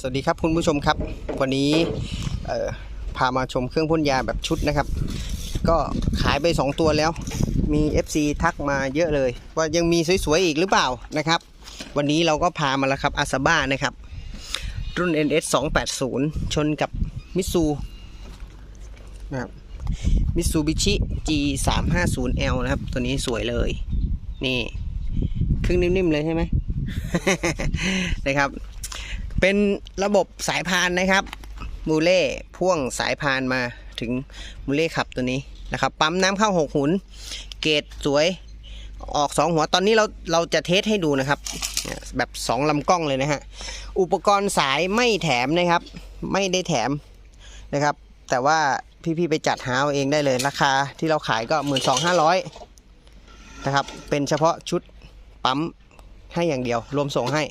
สวัสดีครับคุณผู้ชมครับ วันนี้พามาชมเครื่องพ่นยาแบบชุดนะครับ ก็ขายไป 2 ตัวแล้ว มี FC ทักมาเยอะเลย ว่ายังมีสวยๆอีกหรือเปล่านะครับ วันนี้เราก็พามาแล้วครับอาซาบ้านะครับ รุ่น NS 280 ชนกับมิซูนะครับมิซูบิชิ G 3 5 0 L นะครับ ตัวนี้สวยเลย นี่เครื่องนิ่มๆเลยใช่ไหมนะครับ เป็นระบบสายพานนะครับมูเล่พ่วงสายพานมาถึงมูเล่ขับตัวนี้นะครับ ปั๊มน้ำเข้าหกหุน เกรดสวยออกสองหัวตอนนี้เราเราจะเทสให้ดูนะครับ แบบสองลำกล้องเลยนะฮะ อุปกรณ์สายไม่แถมนะครับ ไม่ได้แถมนะครับ แต่ว่าพี่ๆไปจัดหาเอาเองได้เลย ราคาที่เราขายก็หมื่นสองห้าร้อยนะครับ เป็นเฉพาะชุดปั๊มให้อย่างเดียว รวมส่งให้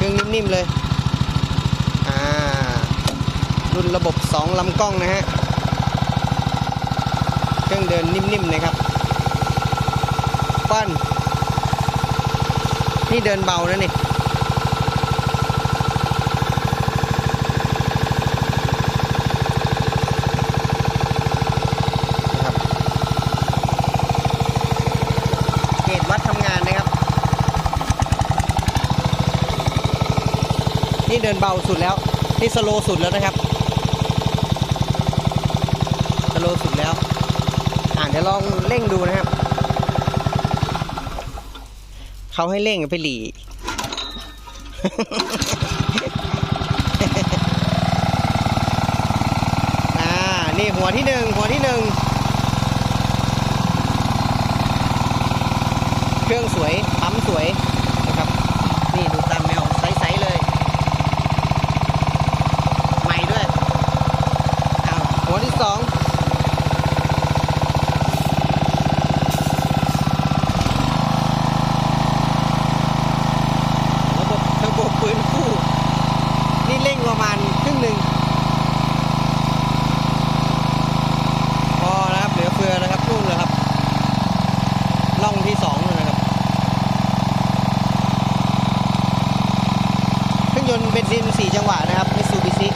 เครื่องนิ่มๆเลย อ่า รุ่นระบบ 2 ลำกล้องนะฮะ เครื่องเดินนิ่มๆนะครับ ปั้น นี่เดินเบานะนี่นะครับเกจวัดทำงานนะครับ นี่เดินเบาสุดแล้ว นี่สโลสุดแล้วนะครับ สโลสุดแล้ว อ่าเดี๋ยวลองเร่งดูนะครับ เขาให้เร่งไปหลีอ่า นี่หัวที่หนึ่งหัวที่หนึ่งเครื่องสวยปั๊มสวยนะครับ นี่ดูตามแมวใสๆเลย ใหม่ด้วย อ้าวหัวที่สองระบบระบบปืนคู่ นี่เร่งประมาณครึ่งหนึ่งพอแล้วครับเหลือเฟือนะครับรุ่นเลยครับล่องที่สองนู่นนะครับเครื่องยนต์เบนซิน 4 จังหวะนะครับมิซูบิชิ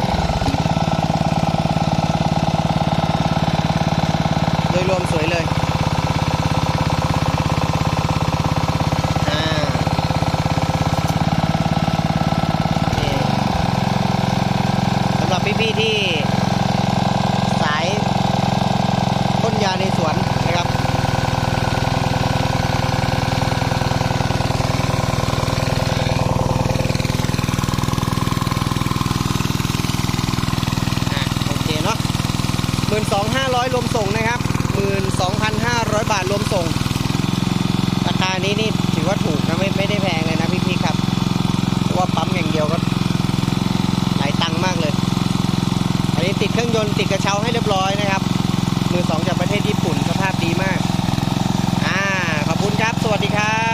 ดยรวมสวยเลยสำหรับพี่ๆที่สายพ่นยาในสวนนะครับ อะโอเคเนาะหมื่นสองห้าร้อยรวมส่งนะครับ หมื่นสองพันห้าร้อยบาทรวมส่ง ราคานี้นี่ถือว่าถูกนะไม่ไม่ได้แพงเลยนะพี่ๆครับ เพราะว่าปั๊มอย่างเดียวก็หลายตังค์มากเลย อันนี้ติดเครื่องยนต์ติดกระเช้าให้เรียบร้อยนะครับ มือสองจากประเทศญี่ปุ่นสภาพดีมาก อ่า ขอบคุณครับ สวัสดีครับ